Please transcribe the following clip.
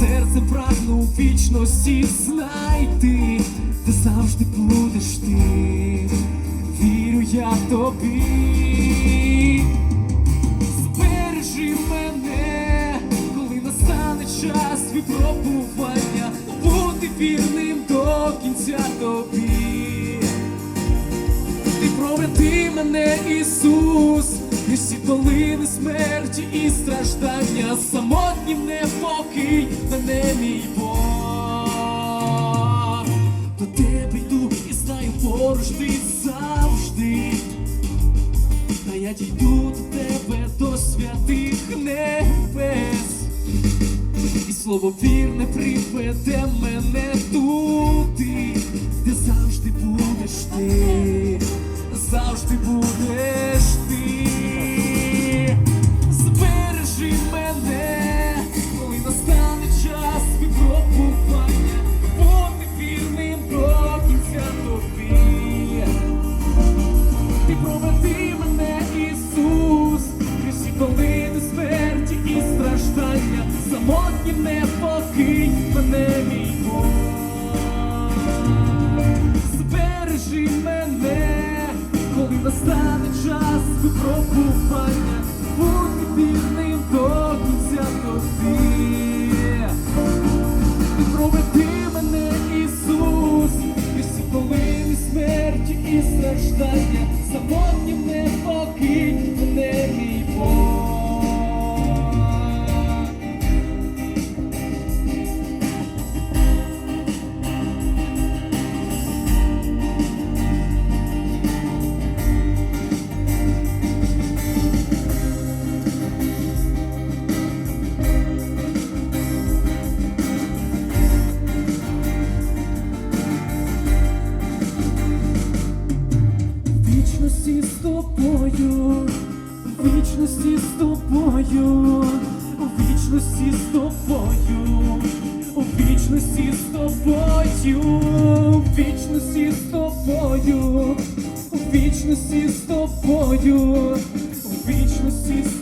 серцем прагну вічності знайти, де завжди будеш ти, вірю я тобі. Збережи мене, коли настане час випробування, бути вірним до кінця тобі. Ти проведи мене, Ісус, і всі долини смерті і страждання, самотнім не покинь мене, мій Бог. До тебе йду і знаю поруч ти завжди. Та я дійду до тебе до святих небес, і слово вірне приведе мене туди, де завжди будеш ти, завжди будеш страждання, самотнім не покинь мене, мій Бог. Збережи мене, коли настане час випробування, будь вірним вічності з тобою, у вічності з тобою, у вічності з тобою, у вічності з тобою, у вічності з тобою, у вічності з тобою,